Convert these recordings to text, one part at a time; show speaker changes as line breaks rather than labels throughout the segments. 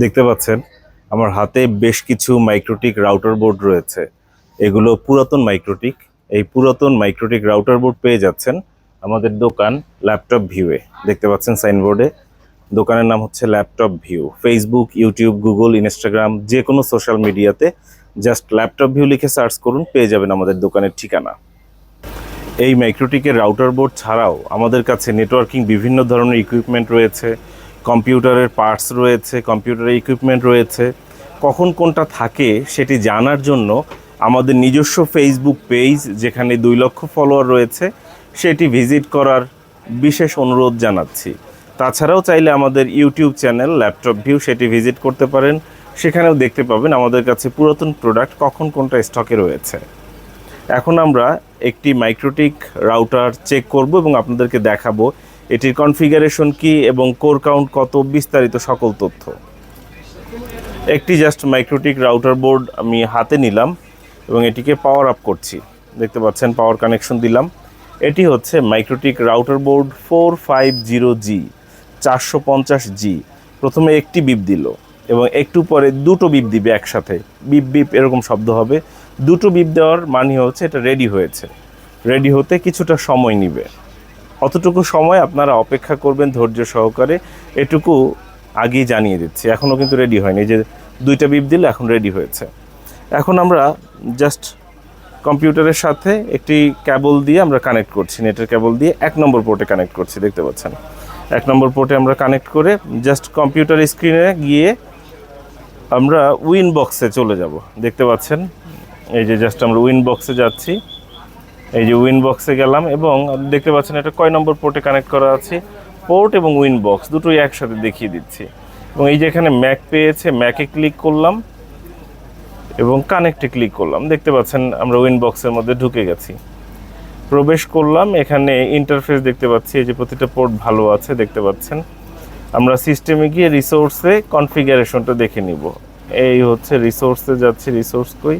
দেখতে পাচ্ছেন, আমার হাতে বেশ কিছু মাইক্রোটিক রাউটার বোর্ড রয়েছে। এগুলো পুরাতন মাইক্রোটিক এই পুরাতন মাইক্রোটিক রাউটার বোর্ড পেয়ে যাচ্ছেন আমাদের দোকান ল্যাপটপ ভিউয়ে দেখতে পাচ্ছেন সাইনবোর্ডে দোকানের নাম হচ্ছে laptop view Facebook YouTube Google Instagram যে কোনো সোশ্যাল মিডিয়াতে জাস্ট ল্যাপটপ ভিউ লিখে সার্চ করুন, পেয়ে যাবেন আমাদের দোকানের ঠিকানা। এই মাইক্রোটিকের রাউটার বোর্ড ছাড়াও আমাদের কাছে নেটওয়ার্কিং বিভিন্ন ধরনের ইকুইপমেন্ট রয়েছে। কম্পিউটারের পার্টস রয়েছে, কম্পিউটারের ইকুইপমেন্ট রয়েছে। কখন কোনটা থাকে সেটি জানার জন্য আমাদের নিজস্ব ফেসবুক পেজ যেখানে দুই লক্ষ ফলোয়ার রয়েছে, সেটি ভিজিট করার বিশেষ অনুরোধ জানাচ্ছি। তাছাড়াও চাইলে আমাদের ইউটিউব চ্যানেল ল্যাপটপ ভিউ সেটি ভিজিট করতে পারেন। সেখানেও দেখতে পাবেন আমাদের কাছে পুরাতন প্রোডাক্ট কখন কোনটা স্টকে রয়েছে। এখন আমরা একটি মাইক্রোটিক রাউটার চেক করব এবং আপনাদেরকে দেখাবো এটির কনফিগারেশন কি এবং কোর কাউন্ট কত বিস্তারিত সকল তথ্য। একটি জাস্ট মাইক্রোটিক রাউটার বোর্ড আমি হাতে নিলাম এবং এটিকে পাওয়ার আপ করছি। দেখতে পাচ্ছেন পাওয়ার কানেকশন দিলাম। এটি হচ্ছে MikroTik router board four five zero G চারশো পঞ্চাশ জি প্রথমে একটি বিপ দিল এবং একটু পরে দুটো বিপ দিবে একসাথে। বিপ বিপ এরকম শব্দ হবে। দুটো বিপ দেওয়ার মানে হচ্ছে এটা রেডি হয়েছে। রেডি হতে কিছুটা সময় নিবে। অতটুকু সময় আপনারা অপেক্ষা করবেন ধৈর্য সহকারে। এটুকু আগেই জানিয়ে দিচ্ছি। এখনও কিন্তু রেডি হয়নি। যে দুইটা বিপ দিলে এখন রেডি হয়েছে। এখন আমরা জাস্ট কম্পিউটারের সাথে একটি ক্যাবল দিয়ে আমরা কানেক্ট করছি। নেটের ক্যাবল দিয়ে এক নম্বর পোর্টে কানেক্ট করছি, দেখতে পাচ্ছেন? এক নম্বর পোর্টে আমরা কানেক্ট করে জাস্ট কম্পিউটার স্ক্রিনে গিয়ে আমরা উইন বক্সে চলে যাব। দেখতে পাচ্ছেন? এই যে জাস্ট আমরা উইন বক্সে যাচ্ছি। এই যে উইন বক্সে গেলাম এবং দেখতে পাচ্ছেন এটা কয় নম্বর পোর্টে কানেক্ট করা আছে? পোর্ট এবং উইন বক্স দুটোই একসাথে দেখিয়ে দিচ্ছি। এবং এই যে এখানে ম্যাক পেয়েছে, ম্যাকে ক্লিক করলাম এবং কানেক্টে ক্লিক করলাম। দেখতে পাচ্ছেন আমরা উইন বক্সের মধ্যে ঢুকে গেছি। প্রবেশ করলাম, এখানে ইন্টারফেস দেখতে পাচ্ছি, এই যে প্রতিটা পোর্ট ভালো আছে, দেখতে পাচ্ছেন। আমরা সিস্টেমে গিয়ে রিসোর্সে কনফিগারেশনটা দেখে নিব। এই হচ্ছে রিসোর্সে যাচ্ছি রিসোর্স কই?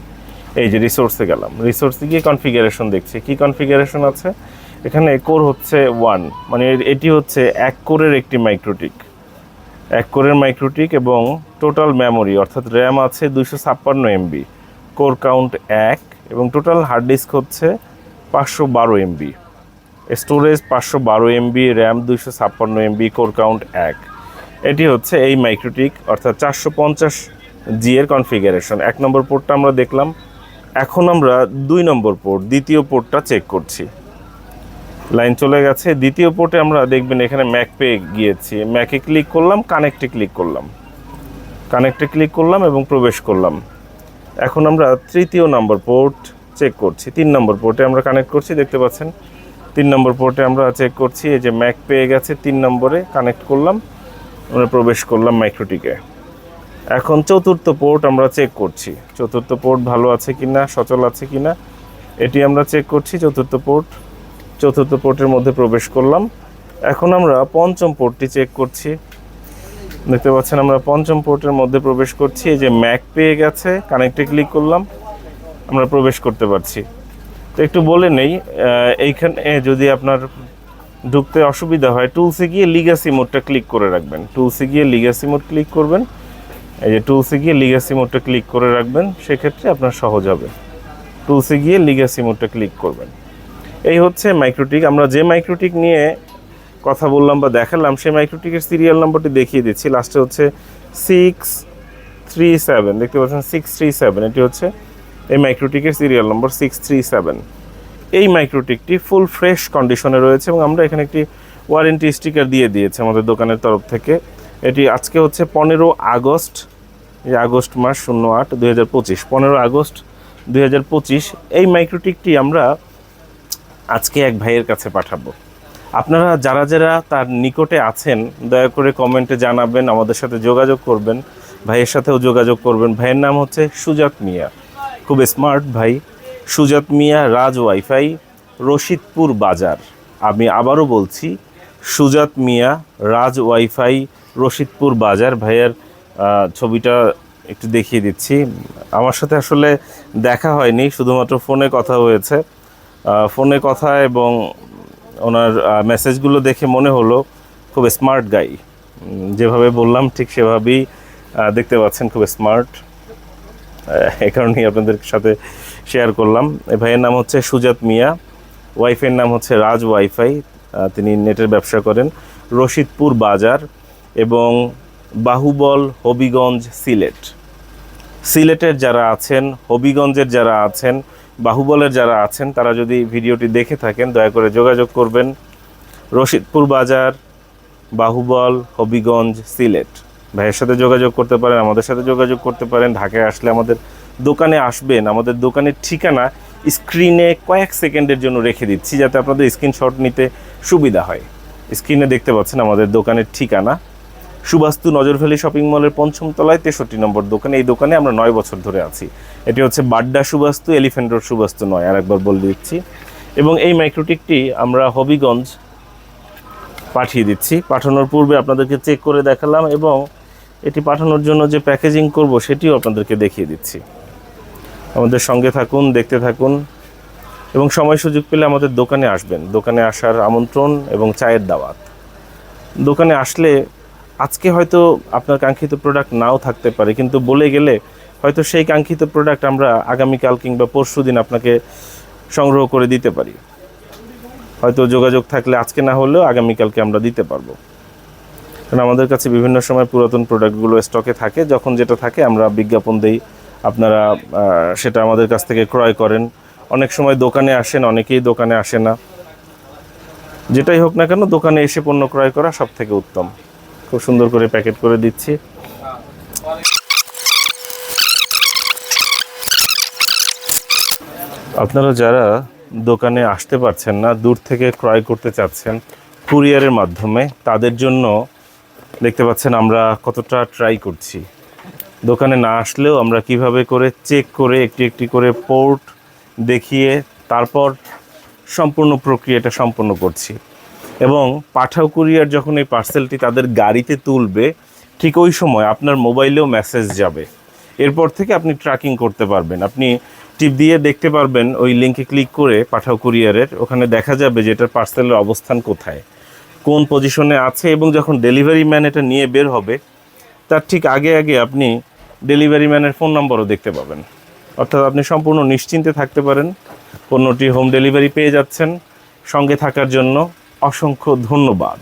এই যে রিসোর্সে গেলাম। রিসোর্সে গিয়ে কনফিগারেশন দেখছি। কি কনফিগারেশন আছে? এখানে কোর হচ্ছে ওয়ান মানে এটি হচ্ছে এক কোরের একটি মাইক্রোটিক এক কোরের মাইক্রোটিক এবং টোটাল মেমোরি অর্থাৎ র্যাম আছে দুইশো ছাপ্পান্ন এমবি কোর কাউন্ট এক এবং টোটাল হার্ড ডিস্ক হচ্ছে পাঁচশো বারো এমবি স্টোরেজ পাঁচশো বারো এমবি র্যাম দুইশো ছাপ্পান্ন এমবি কোর কাউন্ট এক। এটি হচ্ছে এই মাইক্রোটিক অর্থাৎ চারশো পঞ্চাশ জি এর কনফিগারেশন এক নম্বর পোর্টটা আমরা দেখলাম এখন আমরা দুই নম্বর পোর্ট দ্বিতীয় পোর্টটা চেক করছি। লাইন চলে গেছে, দ্বিতীয় পোর্টে আমরা দেখবেন এখানে ম্যাক পেয়ে গিয়েছি। ম্যাকে ক্লিক করলাম কানেক্টে ক্লিক করলাম। কানেক্টে ক্লিক করলাম এবং প্রবেশ করলাম। এখন আমরা তৃতীয় নম্বর পোর্ট চেক করছি। তিন নম্বর পোর্টে আমরা কানেক্ট করছি, দেখতে পাচ্ছেন? তিন নম্বর পোর্টে আমরা চেক করছি, এই যে ম্যাক পেয়ে গেছে, তিন নম্বরে কানেক্ট করলাম। আমরা প্রবেশ করলাম মাইক্রোটিকে এখন চতুর্থ পোর্ট আমরা চেক করছি। চতুর্থ পোর্ট ভালো আছে কি না সচল আছে কি না এটি আমরা চেক করছি, চতুর্থ পোর্ট চতুর্থ পোর্টের মধ্যে প্রবেশ করলাম। এখন আমরা পঞ্চম পোর্টটি চেক করছি। দেখতে পাচ্ছেন আমরা পঞ্চম পোর্টের মধ্যে প্রবেশ করছি, এই যে ম্যাক পেয়ে গেছে কানেক্টে ক্লিক করলাম, আমরা প্রবেশ করতে পারছি। তো একটু বলে নেই এইখানে যদি আপনার ঢুকতে অসুবিধা হয় টুলসে গিয়ে লিগাসি মোডটা ক্লিক করে রাখবেন। টুলসে গিয়ে লিগাসি মোড ক্লিক করবেন। এই যে টুলসে গিয়ে লিগাসি মোডটা ক্লিক করে রাখবেন, সেক্ষেত্রে আপনার সহজ হবে। টুলসে গিয়ে লিগাসি মোডটা ক্লিক করবেন। এই হচ্ছে মাইক্রোটিক আমরা যে মাইক্রোটিক নিয়ে কথা বললাম বা দেখালাম, সেই মাইক্রোটিকের সিরিয়াল নম্বরটি দেখিয়ে দিচ্ছি। লাস্টে হচ্ছে সিক্স থ্রি সেভেন দেখতে পাচ্ছেন সিক্স থ্রি সেভেন এটি হচ্ছে এই মাইক্রোটিকের serial number six three seven এই মাইক্রোটিকটি ফুল ফ্রেশ কন্ডিশনে রয়েছে এবং আমরা এখানে একটি ওয়ারেন্টি স্টিকার দিয়ে দিয়েছি আমাদের দোকানের তরফ থেকে। এটি আজকে হচ্ছে পনেরো আগস্ট এই আগস্ট মাস শূন্য আট দুই হাজার পঁচিশ। পনেরো আগস্ট দুই হাজার পঁচিশ, এই মাইক্রোটিকটি আমরা আজকে এক ভাইয়ের কাছে পাঠাবো। আপনারা যারা যারা তার নিকটে আছেন, দয়া করে কমেন্টে জানাবেন, আমাদের সাথে যোগাযোগ করবেন, ভাইয়ের সাথেও যোগাযোগ করবেন। ভাইয়ের নাম হচ্ছে সুজাত মিয়া। খুব স্মার্ট ভাই। সুজাত মিয়া, রাজ ওয়াইফাই, রশিদপুর বাজার। আমি আবারও বলছি, সুজাত মিয়া, রাজ ওয়াইফাই, রশিদপুর বাজার। ভাইয়ের ছবিটা একটু দেখিয়ে দিচ্ছি। আমার সাথে আসলে দেখা হয়নি, শুধুমাত্র ফোনে কথা হয়েছে। ফোনে কথা এবং ওনার মেসেজগুলো দেখে মনে হলো খুব স্মার্ট গাই যেভাবে বললাম ঠিক সেভাবেই দেখতে পাচ্ছেন খুব স্মার্ট এই কারণেই আপনাদের সাথে শেয়ার করলাম। এ ভাইয়ের নাম হচ্ছে সুজাত মিয়া ওয়াইফের নাম হচ্ছে রাজ ওয়াইফাই তিনি নেটের ব্যবসা করেন, রশিদপুর বাজার এবং বাহুবল, হবিগঞ্জ, সিলেট। সিলেটের যারা আছেন, হবিগঞ্জের যারা আছেন, বাহুবলের যারা আছেন, তারা যদি ভিডিওটি দেখে থাকেন, দয়া করে যোগাযোগ করবেন। রশিদপুর বাজার, বাহুবল, হবিগঞ্জ, সিলেট। ভাইয়ের সাথে যোগাযোগ করতে পারেন, আমাদের সাথে যোগাযোগ করতে পারেন। ঢাকায় আসলে আমাদের দোকানে আসবেন। আমাদের দোকানের ঠিকানা স্ক্রিনে কয়েক সেকেন্ডের জন্য রেখে দিচ্ছি, যাতে আপনাদের স্ক্রিনশট নিতে সুবিধা হয়। স্ক্রিনে দেখতে পাচ্ছেন আমাদের দোকানের ঠিকানা। সুবাস্তু নজরভ্যালি শপিং মলের পঞ্চম তলায় তেষট্টি নম্বর দোকানে। এই দোকানে আমরা নয় বছর ধরে আছি। এটি হচ্ছে বাড্ডা সুবাস্তু এলিফেন্ট রোড সুবাস্তু নয়। আর একবার বলে দিচ্ছি। এবং এই মাইক্রোটিকটি আমরা হবিগঞ্জ পাঠিয়ে দিচ্ছি। পাঠানোর পূর্বে আপনাদেরকে চেক করে দেখালাম এবং এটি পাঠানোর জন্য যে প্যাকেজিং করব সেটিও আপনাদেরকে দেখিয়ে দিচ্ছি। আমাদের সঙ্গে থাকুন, দেখতে থাকুন এবং সময় সুযোগ পেলে আমাদের দোকানে আসবেন। দোকানে আসার আমন্ত্রণ এবং চায়ের দাওয়াত। দোকানে আসলে আজকে হয়তো আপনার কাঙ্ক্ষিত প্রোডাক্ট নাও থাকতে পারে, কিন্তু বলে গেলে হয়তো সেই কাঙ্ক্ষিত প্রোডাক্ট আমরা আগামীকাল কিংবা পরশু দিন আপনাকে সংগ্রহ করে দিতে পারি। হয়তো যোগাযোগ থাকলে আজকে না হলেও আগামীকালকে আমরা দিতে পারব। কারণ আমাদের কাছে বিভিন্ন সময় পুরাতন প্রোডাক্টগুলো স্টকে থাকে, যখন যেটা থাকে আমরা বিজ্ঞাপন দেই, আপনারা সেটা আমাদের কাছ থেকে ক্রয় করেন। অনেক সময় দোকানে আসেন, অনেকেই দোকানে আসে না। যেটাই হোক না কেন দোকানে এসে পণ্য ক্রয় করা সব থেকে উত্তম। খুব সুন্দর করে প্যাকেট করে দিচ্ছি। আপনারা যারা দোকানে আসতে পারছেন না, দূর থেকে ক্রয় করতে চাচ্ছেন কুরিয়ারের মাধ্যমে, তাদের জন্য দেখতে পাচ্ছেন আমরা কতটা ট্রাই করছি। দোকানে না আসলেও আমরা কীভাবে করে চেক করে, একটি একটি করে পোর্ট দেখিয়ে, তারপর সম্পূর্ণ প্রক্রিয়াটা সম্পন্ন করছি। এবং পাঠাও কুরিয়ার যখন এই পার্সেলটি তাদের গাড়িতে তুলবে, ঠিক ওই সময় আপনার মোবাইলেও মেসেজ যাবে। এরপর থেকে আপনি ট্র্যাকিং করতে পারবেন। আপনি টিপ দিয়ে দেখতে পারবেন ওই লিঙ্কে ক্লিক করে পাঠাও কুরিয়ারের, ওখানে দেখা যাবে যে এটার পার্সেলের অবস্থান কোথায়, কোন পজিশনে আছে এবং যখন ডেলিভারি ম্যান এটা নিয়ে বের হবে, তার ঠিক আগে আগে আপনি ডেলিভারি ম্যানের ফোন নম্বরও দেখতে পাবেন। অর্থাৎ আপনি সম্পূর্ণ নিশ্চিন্তে থাকতে পারেন। পণ্যটি হোম ডেলিভারি পেয়ে যাচ্ছেন। সঙ্গে থাকার জন্য অসংখ্য ধন্যবাদ।